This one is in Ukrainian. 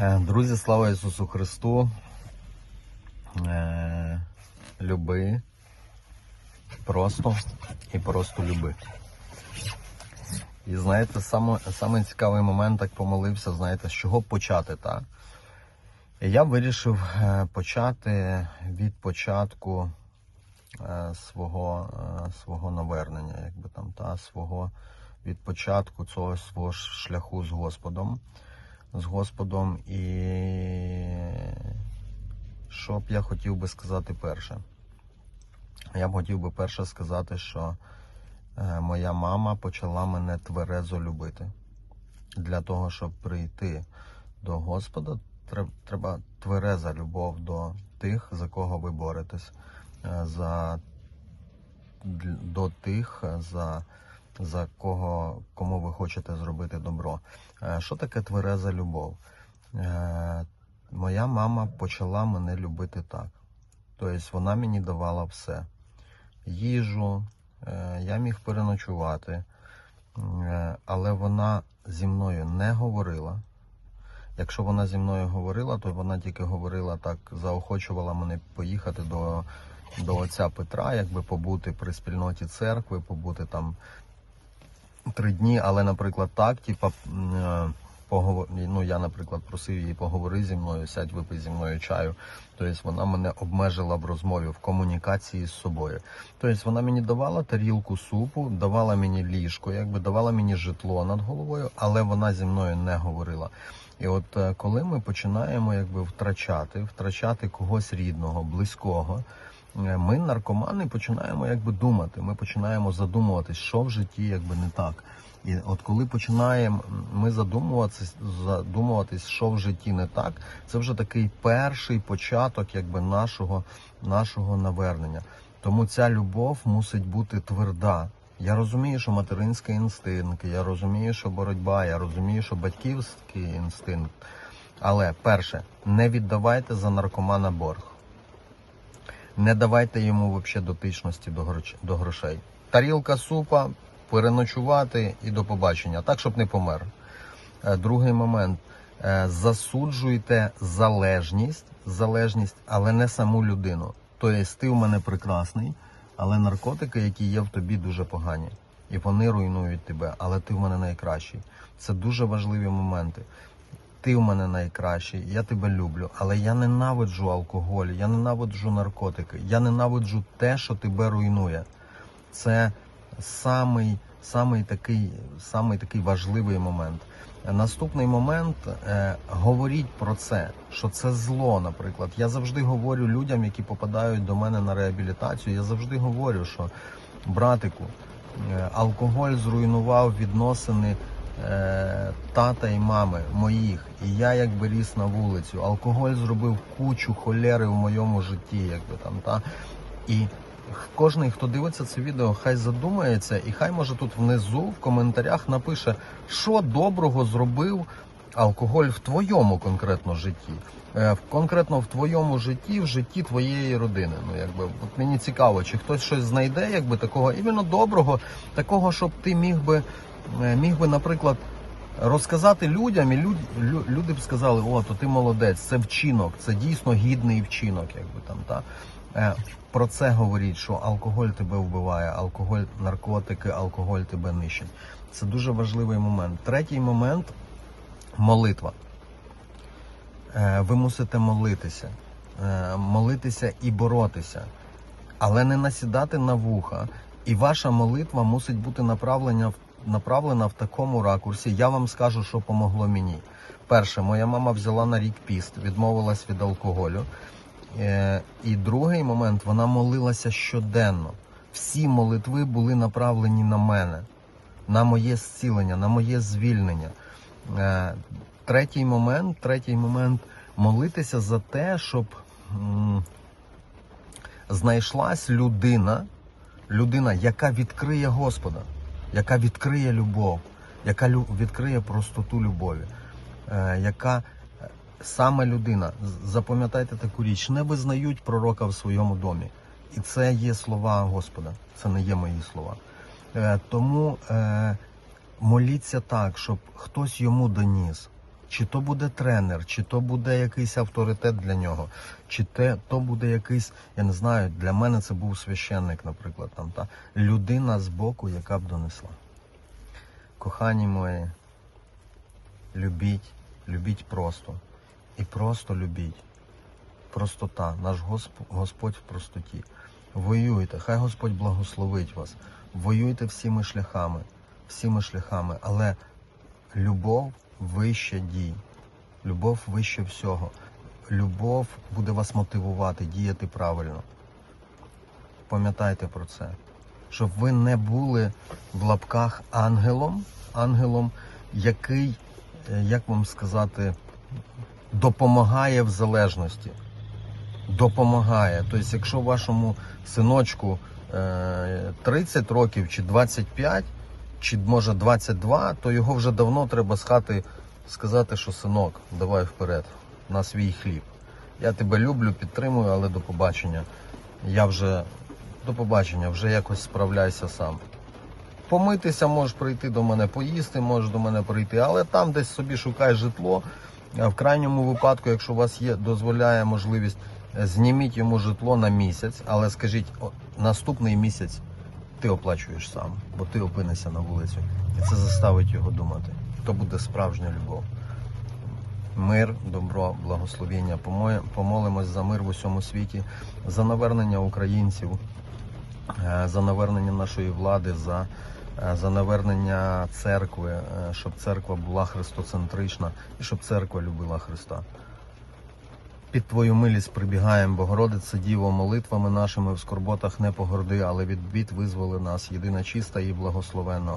Е, Друзі, слава Ісусу Христу. Е, Люби. Просто і просто люби. І знаєте, саме, цікавий момент, так помолився, знаєте, з чого почати, так? Я вирішив е, почати від початку свого, свого навернення, якби там, та, свого, від початку цього свого шляху з Господом. З Господом. І що б я хотів би сказати перше? Я б хотів би перше сказати, що е, моя мама почала мене тверезо любити. Для того, щоб прийти до Господа, треба твереза любов до тих, за кого ви боретесь, е, за, до тих, е, за, за кого, кому ви хочете зробити добро. Е, Що таке твереза любов? Е, Моя мама почала мене любити так. Тобто вона мені давала все. Їжу, е, я міг переночувати, але вона зі мною не говорила. Якщо вона зі мною говорила, то вона тільки говорила так, заохочувала мене поїхати до, до отця Петра, якби побути при спільноті церкви, побути там три дні, але, наприклад, так, типа, е, поговор... ну, я, наприклад, просив її поговори зі мною, сядь, випий зі мною чаю. Тобто вона мене обмежила в розмові, в комунікації з собою. Тобто вона мені давала тарілку супу, давала мені ліжко, якби давала мені житло над головою, але вона зі мною не говорила. І от е, коли ми починаємо якби втрачати, втрачати когось рідного, близького, ми, наркомани, починаємо якби думати. Ми починаємо задумуватись, що в житті якби не так. І от коли починаємо ми задумуватись, задумуватись, що в житті не так, це вже такий перший початок якби нашого, нашого навернення. Тому ця любов мусить бути тверда. Я розумію, що материнський інстинкт, я розумію, що боротьба, я розумію, що батьківський інстинкт. Але перше, не віддавайте за наркомана борг. Не давайте йому взагалі дотичності до грошей. Тарілка супа, переночувати і до побачення, так, щоб не помер. Е, Другий момент. Е, Засуджуйте залежність, залежність, але не саму людину. Тобто ти в мене прекрасний, але наркотики, які є в тобі, дуже погані. І вони руйнують тебе, але ти в мене найкращий. Це дуже важливі моменти. Ти в мене найкращий, я тебе люблю, але я ненавиджу алкоголь, я ненавиджу наркотики, я ненавиджу те, що тебе руйнує. Це самий, самий, такий, самий такий важливий момент. Наступний момент е, говоріть про це, що це зло, наприклад. Я завжди говорю людям, які попадають до мене на реабілітацію. Я завжди говорю, що братику, е, алкоголь зруйнував відносини тата і мами моїх. І я якби ріс на вулицю. Алкоголь зробив кучу холери в моєму житті, якби там та. І кожен, хто дивиться це відео, хай задумається, і хай може тут внизу в коментарях напише, що доброго зробив алкоголь в твоєму конкретно житті. Е, Конкретно в твоєму житті, в житті твоєї родини. Ну якби от мені цікаво, чи хтось щось знайде, якби такого іменно доброго, такого, щоб ти міг би, е, міг би, наприклад. Розказати людям, і люд, люди б сказали, о, то ти молодець, це вчинок, це дійсно гідний вчинок, якби там та Е, про це говоріть, що алкоголь тебе вбиває, алкоголь, наркотики, алкоголь тебе нищить. Це дуже важливий момент. Третій момент молитва. Е, Ви мусите молитися, Е, молитися і боротися, але не насідати на вуха. І ваша молитва мусить бути направлена в направлена в такому ракурсі. Я вам скажу, що помогло мені. Перше, моя мама взяла на рік піст, відмовилась від алкоголю. Е, І другий момент, вона молилася щоденно. Всі молитви були направлені на мене, на моє зцілення, на моє звільнення. Е, Третій момент, третій момент молитися за те, щоб знайшлась людина, людина, яка відкриє Господа, яка відкриє любов, яка відкриє простоту любові, е, яка е, саме людина, запам'ятайте таку річ, не визнають пророка в своєму домі. І це є слова Господа, це не є мої слова. Е, Тому моліться так, щоб хтось йому доніс. Чи то буде тренер, чи то буде якийсь авторитет для нього, чи те, то буде якийсь, я не знаю, для мене це був священник, наприклад, там, та людина з боку, яка б донесла. Кохані мої, любіть, любіть просто. І просто любіть. Простота. Наш Госп- Господь в простоті. Воюйте, хай Господь благословить вас. Воюйте всіми шляхами, всіми шляхами, але любов вище дій. Любов вище всього. Любов буде вас мотивувати діяти правильно. Пам'ятайте про це. Щоб ви не були в лапках ангелом, ангелом, який, е, як вам сказати, допомагає в залежності. Допомагає. Тобто, якщо вашому синочку е, 30 років чи 25, чи може 22, то його вже давно треба з хати сказати, що синок, давай вперед, на свій хліб. Я тебе люблю, підтримую, але до побачення. Я вже до побачення, вже якось справляйся сам. Помитися можеш прийти до мене, поїсти можеш до мене прийти, але там десь собі шукай житло. В крайньому випадку, якщо у вас є, дозволяє можливість, е, зніміть йому житло на місяць, але скажіть, наступний місяць ти оплачуєш сам, бо ти опинишся на вулицю. І це заставить його думати. То буде справжня любов. Мир, добро, благословіння. Помолимось за мир в усьому світі, за навернення українців, е, за навернення нашої влади, за, е, за навернення церкви, е, щоб церква була христоцентрична і щоб церква любила Христа. Під Твою милість прибігаємо, Богородице Діво, молитвами нашими в скорботах не погорди, але від бід визволи нас, єдина чиста і благословенна.